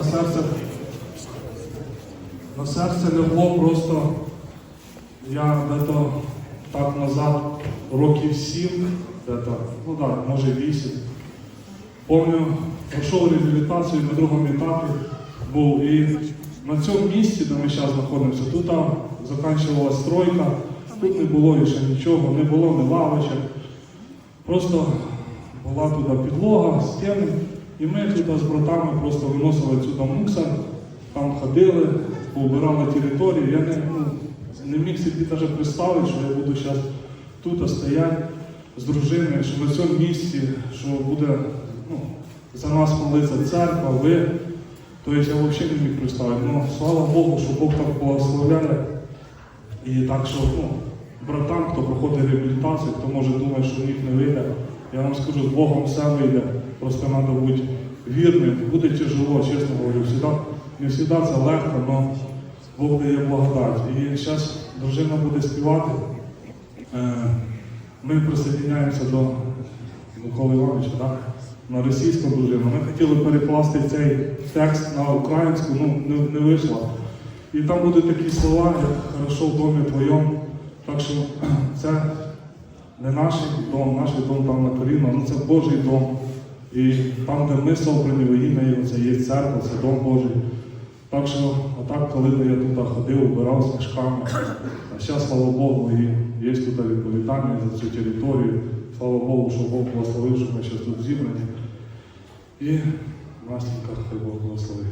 на серце. На серце лягло просто. Я де-то так назад, років сім, де-то, ну так, може вісім. Помню, пройшов реабілітацію на другому етапі був. І на цьому місці, де ми зараз знаходимося, тут там закінчувалася стройка, тут не було ще нічого, не було ні лавочок. Просто була туди підлога, стіни, і ми туди з братами просто виносили сюди мусор, там ходили, поубирали територію. Я не, ну, не міг собі навіть представити, що я буду зараз тут стояти з дружиною, що на цьому місці, що буде ну, за нас молиться церква, ви. Тобто я взагалі не міг представити. Ну, слава Богу, що Бог так благословляє. І так що, ну, братам, хто проходить реабілітацію, хто може думати, що в них не вийде, я вам скажу, з Богом все вийде. Просто треба бути вірним. Буде тяжело, чесно говорю. Всегда, не завжди це легко, але Бог дає благодать. І зараз дружина буде співати. Е, Ми присоединяємося до Миколи Івановича, так? на російську дружину. Ми хотіли перекласти цей текст на українську, ну не, не вийшло. І там будуть такі слова, як хорошо в домі твоєму. Так що це не наш дом, наш дом там на коліно, ну це Божий дом. І там, де ми собрані в ім'я Його, це є церква, це дом Божий. Так що, отак, коли я тут ходив, убирав з мішками, а зараз, слава Богу, і є тут відповідальність за цю територію. Слава Богу, що Бог благословив, що ми зараз тут зібрані. І Настенька, хай Бог благословить.